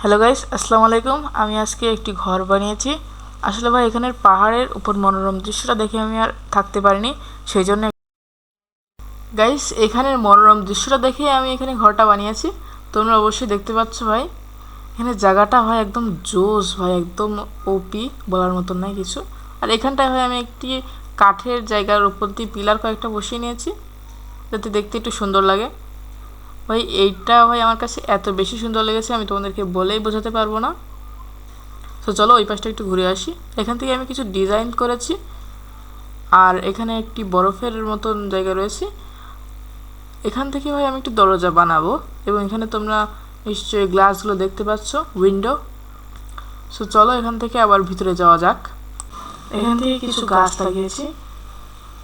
Hello guys, আসসালামু আলাইকুম। আমি আজকে একটি ঘর বানিয়েছি। আসলে ভাই, এখানের পাহাড়ের উপর মনোরম দৃশ্যটা দেখে আমি আর থাকতে পারিনি, সেই জন্য গাইস, এখানের মনোরম দৃশ্যটা দেখে আমি এখানে ঘরটা বানিয়েছি। তোমরা অবশ্যই দেখতে পাচ্ছ ভাই, এখানে জায়গাটা হয় একদম জোস ভাই, একদম ওপি বলার মতন নাই কিছু। আর এখানটায় হয় আমি একটি কাঠের জায়গার উপর দিয়ে পিলার কয়েকটা বসিয়ে নিয়েছি, যাতে দেখতে একটু সুন্দর লাগে। ভাই, এইটা ভাই আমার কাছে এত বেশি সুন্দর লেগেছে, আমি তোমাদেরকে বলেই বোঝাতে পারব না। তো চলো ওই পাশটা একটু ঘুরে আসি। এখান থেকে আমি কিছু ডিজাইন করেছি, আর এখানে একটি বরফের মতন জায়গা রয়েছে। এখান থেকে ভাই আমি একটি দরজা বানাবো, এবং এখানে তোমরা নিশ্চয়ই গ্লাসগুলো দেখতে পাচ্ছ উইন্ডো সো চলো এখান থেকে আবার ভিতরে যাওয়া যাক। এখান থেকে কিছু গাছ লাগিয়েছি,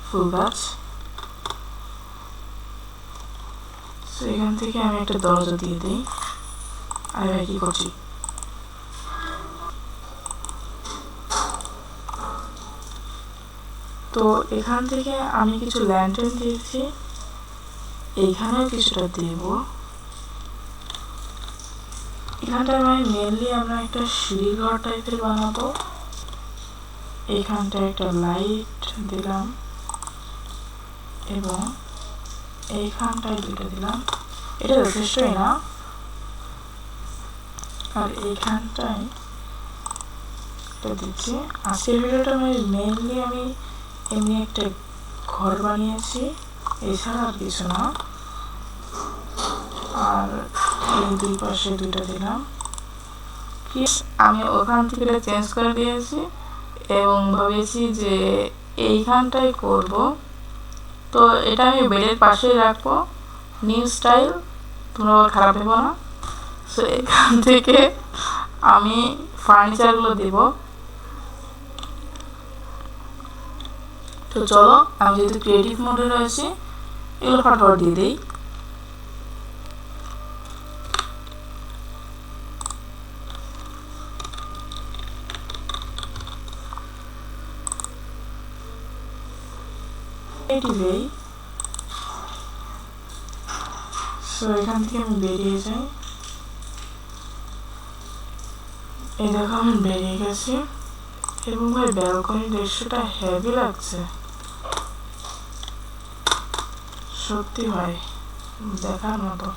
ফুল গাছ। তো এখান থেকে আমি একটা দরজা দিয়ে দিই। আর কি করছি তো এখান থেকে আমি কিছু ল্যান্টার্ন দিয়েছি। এইখানেও কিছুটা দেব। এখানটায় আমি মেনলি আমরা একটা সিঁড়িঘর টাইপের বানাবো। এইখানটায় একটা লাইট দিলাম। এবং এইখানটায় দুটো দিলাম। এটা যথেষ্টই না। আর এইখানটায় একটা দিচ্ছি। আজকের ভিডিওটা আমি মেনলি আমি এমনি একটা ঘর বানিয়েছি। এছাড়া আর কিছু না। আর এই দুই পাশে দুইটা দিলাম। কি আমি ওখান থেকে চেঞ্জ করে দিয়েছি এবং ভেবেছি যে এইখানটাই করব। তো এটা আমি বেডের পাশেই রাখব। নিউ স্টাইল তোমরা খারাপ ভেবো না। সো এখান থেকে আমি ফার্নিচারগুলো দেব। তো চলো, আমি যেহেতু ক্রিয়েটিভ মোডে রয়েছি, এগুলো ফটোফট দিয়ে দিই। এইটিভেই সো এখান থেকে আমি বেরিয়ে যাই। এই দেখো, আমি বেরিয়ে গেছি। এবং ভাই ব্যালকনির দৃশ্যটা হেভি লাগছে। সত্যি ভাই, দেখার মতো।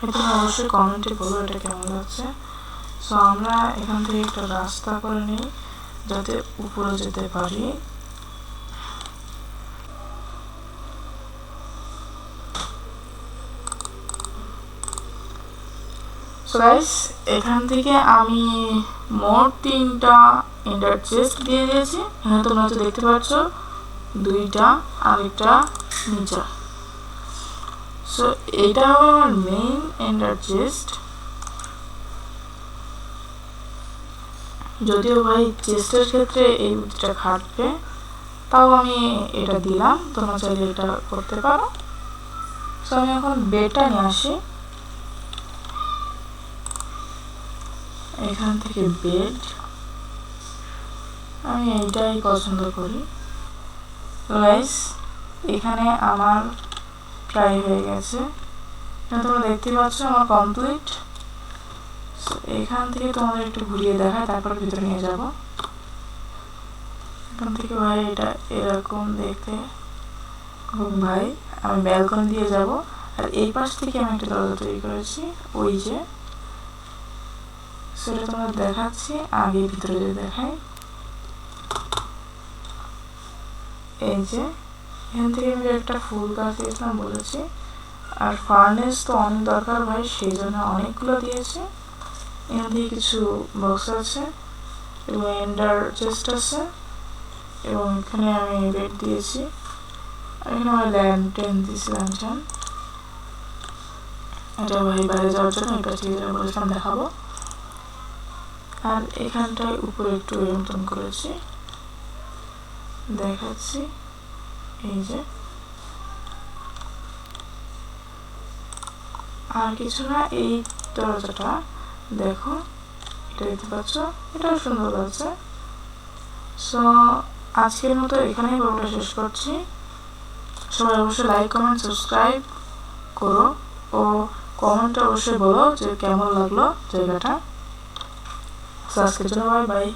হয়তো অবশ্যই কমেন্টে বলো এটা কেমন লাগছে। সো আমরা এখান থেকে একটা রাস্তা করে নিই, যাতে উপরে যেতে পারি। গাইস এখান থেকে আমি মোট তিনটা ইন্টারচেস্ট দিয়ে দিয়েছি। এখানে তোমরা তো দেখতে পাচ্ছ দুইটা আরেকটা নিচা সো এটা হবে আমার মেইন ইন্টারচেস্ট যদিও ভাই চেস্টের ক্ষেত্রে এই বুদ্ধিটা খাটবে তাও আমি এটা দিলাম। তোমরা চাইলে এটা করতে পারো। সো আমি এখন বেটা নিয়ে আসি। এখান থেকে বেড। আমি এইটাই পছন্দ করি। রাইস এখানে আমার প্রায় হয়ে গেছে। তোমরা দেখতে পাচ্ছ আমার কমপ্লিট এখান থেকে তোমাদের একটু ঘুরিয়ে দেখায়, তারপর ভিতরে নিয়ে যাব। এখান থেকে ভাই এটা এরকম দেখতে ভাই। আমি ব্যালকনি দিয়ে যাব। আর এই পাশ থেকে আমি একটা দরজা তৈরি করেছি, ওই যে। সেটা তোমার দেখাচ্ছি আগে ভিতরে দেখাই এই যে এখান থেকে আমি একটা ফুল গাছ দিয়েছিলাম বলেছি। আর ফার্নেস তো অনেক দরকার ভাই সেই জন্য অনেকগুলো দিয়েছে। এখান থেকে কিছু বক্স আছে এবং এন্ডার চেস্ট আছে এবং এখানে আমি বেড দিয়েছি। এখানে আমার ল্যান্টেন দিয়েছি ল্যান্টেন এটা ভাই বাইরে যাওয়ার জন্য এই পাশে বলেছিলাম দেখাবো। আর এখানটায় উপরে একটু মতন করেছি। দেখাচ্ছি। এই যে। আর কিছু না, এই দরজাটা, দেখো, এটা দেখতে পাচ্ছ? এটাও সুন্দর লাগছে। সো আজকের মতো এখানেই গল্পটা শেষ করছি। সবাই অবশ্যই লাইক কমেন্ট সাবস্ক্রাইব করো। ও কমেন্টে অবশ্যই বলো যে কেমন লাগল জায়গাটা। তো আজকের জন্য বাই বাই